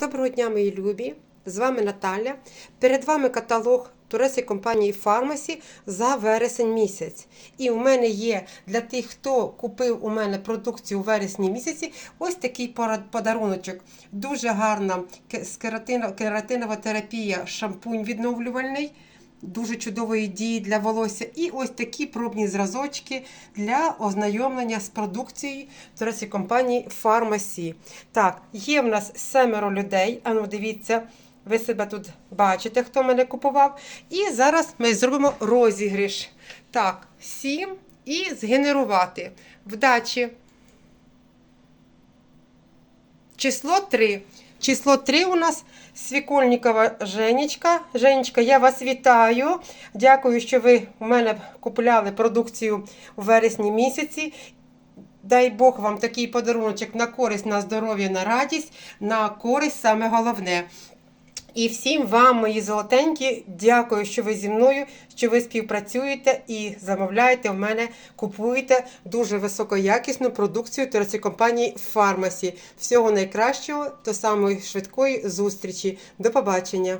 Доброго дня, мої любі! З вами Наталя. Перед вами каталог турецької компанії Фармасі за вересень місяць. І у мене є для тих, хто купив у мене продукцію у вересні місяці, ось такий подаруночок. Дуже гарна кератинова терапія, шампунь відновлювальний. Дуже чудової дії для волосся. І ось такі пробні зразочки для ознайомлення з продукцією турецької компанії Фармасі. Так, є в нас семеро людей. Ану, дивіться, ви себе тут бачите, хто мене купував. І зараз ми зробимо розіграш. Так, сім і згенерувати. Вдачі. Число 3. Число 3 у нас Свікольникова Женечка. Женечка, я вас вітаю. Дякую, що ви у мене купували продукцію у вересні місяці. Дай Бог вам такий подарунок на користь, на здоров'я, на радість, на користь саме головне. І всім вам, мої золотенькі, дякую, що ви зі мною, що ви співпрацюєте і замовляєте в мене, купуєте дуже високоякісну продукцію турецької компанії Фармасі. Всього найкращого, до самої швидкої зустрічі. До побачення!